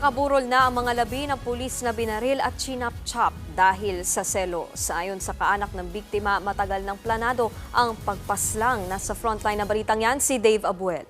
Nakaburol na ang mga labi ng pulis na binaril at chinap-chop dahil sa selos. Ayon sa kaanak ng biktima, matagal ng planado ang pagpaslang. Nasa frontline na balitang yan si Dave Abuel.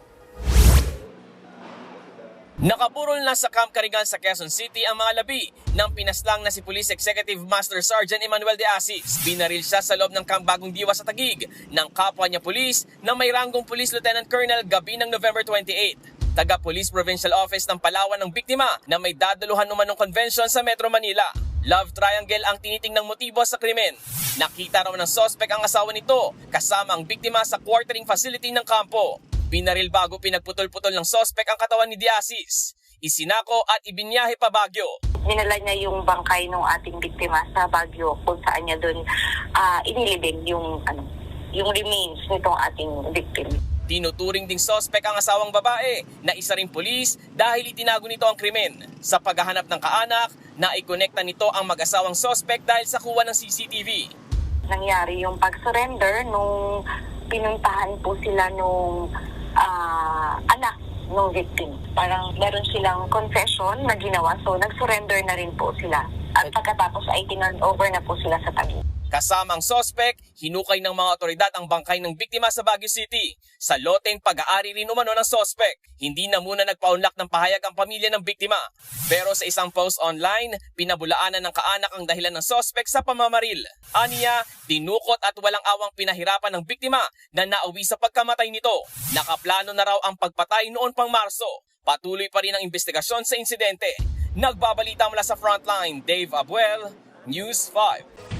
Nakaburol na sa Camp Carigan sa Quezon City ang mga labi ng pinaslang na si Police Executive Master Sergeant Emmanuel de Asis. Binaril siya sa loob ng Camp Bagong Diwa sa Tagig ng kapwa niya pulis na may ranggong Police Lieutenant Colonel gabi ng November 28. Taga Police Provincial Office ng Palawan ng biktima na may dadaluhan umanong convention sa Metro Manila. Love triangle ang tinitingnang motibo sa krimen. Nakita raw ng sospek ang asawa nito kasama ang biktima sa quartering facility ng kampo. Binaril bago pinagputol-putol ng sospek ang katawan ni Diasis. Isinako at ibinyahe pa Bagyo. Ninala niya yung bangkay ng ating biktima sa Baguio kung saan niya doon ah, inilibing yung ano yung remains nitong ating victim. Tinuturing ding sospek ang asawang babae na isa ring pulis dahil itinago nito ang krimen. Sa paghahanap ng kaanak, naikonekta nito ang mag-asawang sospek dahil sa kuha ng CCTV. Nangyari yung pag-surrender nung pinuntahan po sila nung ah, anak ng victim. Parang meron silang confession na ginawa so nag-surrender na rin po sila. At pagkatapos ay tinurn over na po sila sa tabi. Kasama ang sospek, hinukay ng mga otoridad ang bangkay ng biktima sa Baguio City. Sa loteng pag-aari rin umano ng sospek, hindi na muna nagpaunlak ng pahayag ang pamilya ng biktima. Pero sa isang post online, pinabulaanan ng kaanak ang dahilan ng sospek sa pamamaril. Aniya, tinukot at walang awang pinahirapan ng biktima na nauwi sa pagkamatay nito. Nakaplano na raw ang pagpatay noon pang Marso. Patuloy pa rin ang investigasyon sa insidente. Nagbabalita mula sa frontline, Dave Abuel, News 5.